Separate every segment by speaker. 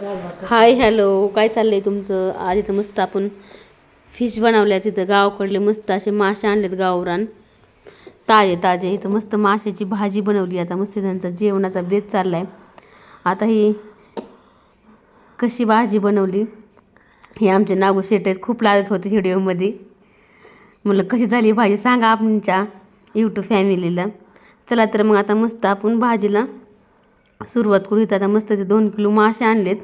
Speaker 1: Hi hello काय चाललंय तुमचं? आज इथं मस्त आपण फिश बनवल्या तिथं गावाकडले मस्त असे मासे आणलेत गावरान. ताजे ताजे. इथं मस्त माशाची भाजी बनवली. आता मस्त त्यांचा जेवणाचा बेत आहे आता ही कशी भाजी बनवली? हे आमचे नागू शेट आहेत. खूप लाजत होते व्हिडिओमध्ये. म्हणलं कशी झाली भाजी? सांगा आमच्या यूट्यूब फॅमिलीला चला तर मग आता मस्त आपण भाजीला सुरुवात करू इथं आता मस्त ते दोन किलो मासे आणलेत.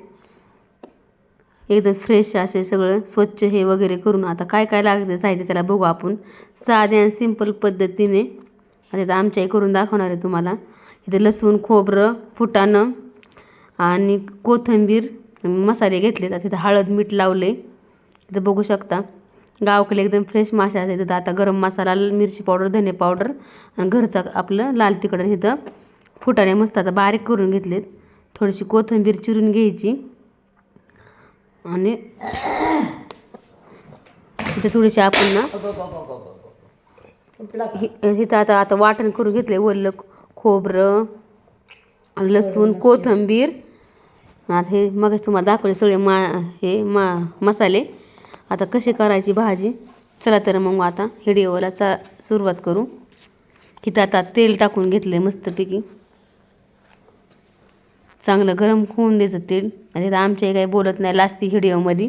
Speaker 1: एकदम फ्रेश असे सगळं स्वच्छ हे वगैरे करून आता काय काय लागतं साहित्य त्याला बघू आपण. साध्या आणि सिंपल पद्धतीने. आता इथं आमच्याही करून दाखवणार आहे तुम्हाला. इथं लसूण खोबरं फुटाणं आणि कोथिंबीर मसाले घेतलेत. आता तिथं हळद मीठ लावले इथं बघू शकता. गावकडे एकदम फ्रेश मासे असते तिथं आता गरम मसाला मिरची पावडर धने पावडर आणि घरचा आपलं लाल तिखट आणि इथं फुटाणे मस्त आता बारीक करून घेतलेत. थोडीशी कोथिंबीर चिरून घ्यायची. आणि इथे थोडीशी आपण ना हि- इथं आता आता वाटण करून घेतले वरलं खोबरं लसूण कोथिंबीर. आता हे मग तुम्हाला दाखवले सगळे मा हे मा मसाले. आता कशी करायची भाजी? चला तर मग आता हिडिओला चा सुरुवात करू. इथं आता तेल टाकून घेतलं आहे मस्तपैकी. चांगलं गरम होऊन द्यायचं तेल. आणि तर आमच्या काही बोलत नाही लास्टी व्हिडिओमध्ये.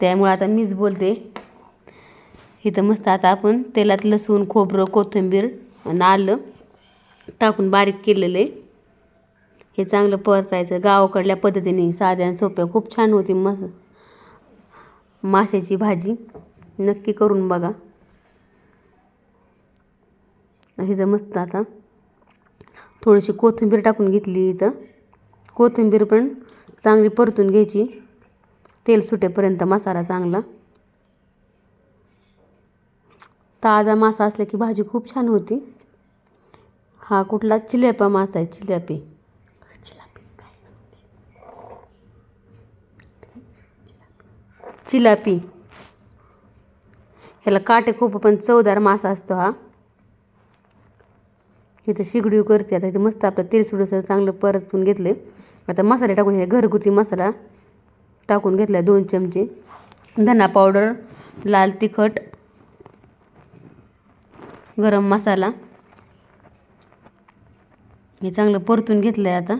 Speaker 1: त्यामुळं आता मीच बोलते. इथं मस्त आता आपण तेलात लसूण खोबरं कोथिंबीर आणि आलं टाकून बारीक केलेलं. आहे हे चांगलं परतायचं. गावाकडल्या पद्धतीने साध्या आणि सोप्या. खूप छान होती मस माशाची भाजी. नक्की करून बघा. इथं मस्त आता थोडीशी कोथिंबीर टाकून घेतली इथं. कोथिंबीर पण चांगली परतून घ्यायची. तेल सुटेपर्यंत मसाला चांगला. ताजा मासा असला की भाजी खूप छान होती. हा कुठला? चिल्यापा मासा आहे चिल्यापी. चिलापी ह्याला काटे खूप पण चवदार मासा असतो हा. इथं शिगडीव करते. आता इथं मस्त आपलं तेल सुडसं चांगलं परतून घेतले आता मसाले टाकून हे घरगुती मसाला टाकून घेतला दोन चमचे. धना पावडर लाल तिखट गरम मसाला. हे चांगलं परतून घेतलं आहे आता.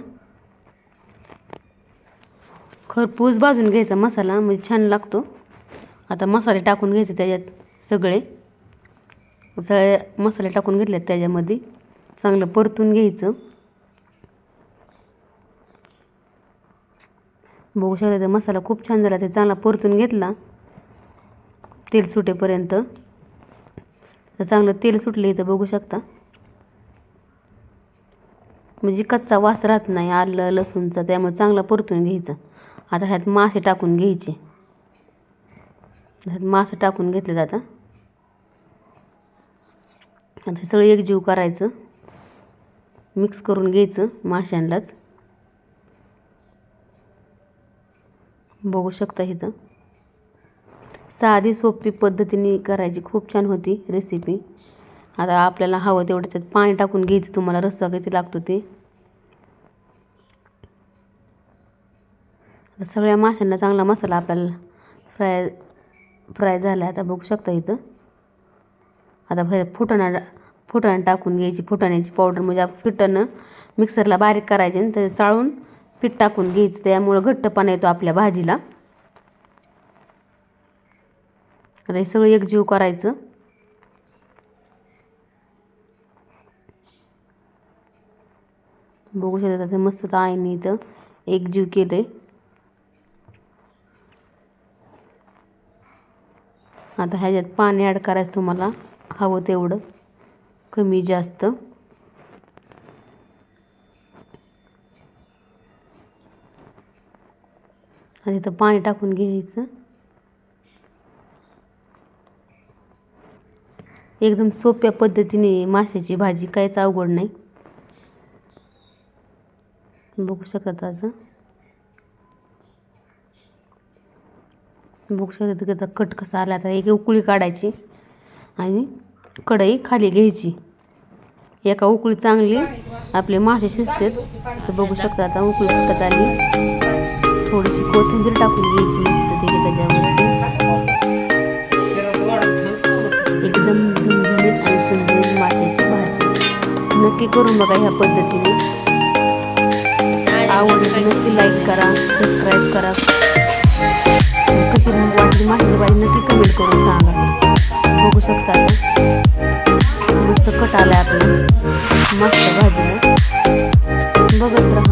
Speaker 1: खरपूस भाजून घ्यायचा मसाला म्हणजे छान लागतो. आता मसाले टाकून घ्यायचे त्याच्यात सगळे. सगळे मसाले टाकून घेतले त्याच्यामध्ये. चांगलं परतून घ्यायचं. बघू शकता ते मसाला खूप छान झाला ते चांगला परतून घेतला. तेल सुटेपर्यंत. तर चांगलं तेल सुटलं इथं बघू शकता. म्हणजे कच्चा वास राहत नाही आलं लसूणचा त्यामुळे चांगला परतून घ्यायचं. आता ह्यात मासे टाकून घ्यायचे. ह्यात मासे टाकून घेतले आता. आता सगळं एकजीव करायचं. मिक्स करून घ्यायचं माशांलाच. बघू शकता इथं. साधी सोपी पद्धतीने करायची. खूप छान होती रेसिपी आता आपल्याला हवं तेवढं त्यात पाणी टाकून घ्यायचं. तुम्हाला रस्सा किती लागतो ते. सगळ्या माशांना चांगला मसाला आपल्याला फ्राय फ्राय झाला आता बघू शकता इथं. आता फुटाणा फुटाणं टाकून घ्यायची. फुटाण्याची पावडर म्हणजे फुटाणं मिक्सरला बारीक करायचे आणि ते चाळून पीठ टाकून घ्यायचं. त्यामुळं घट्टपणा येतो आपल्या भाजीला. आता हे सगळं एकजीव करायचं. बघू शकता ते मस्त आईने इथं एकजीव केलं आता ह्याच्यात पाणी ॲड करायचं तुम्हाला. हवं तेवढं. कमी जास्त. आणि इथं पाणी टाकून घ्यायचं. एकदम सोप्या पद्धतीने माशाची भाजी काहीच अवघड नाही. बघू शकत आता. बघू शकत त्याचा कट कसा आला आता. एक उकळी काढायची. आणि कढई खाली घ्यायची. एका उकळी चांगली आपले मासे शिजतात. तर बघू शकता आता उकळी फुटत आली. कोथिंबीर टाकून घ्यायची मस्त एकदम झणझणीत आणि सुंदर माशाची भाजी. नक्की करून बघा ह्या पद्धतीने. आवडली नक्की लाईक करा सबस्क्राईब करा. कशी वाटली माशाची भाजी नक्की कमेंट करून सांगा. बघू शकता मस्त कट आलाय आपलं. मस्त भाजीला बघत राहा.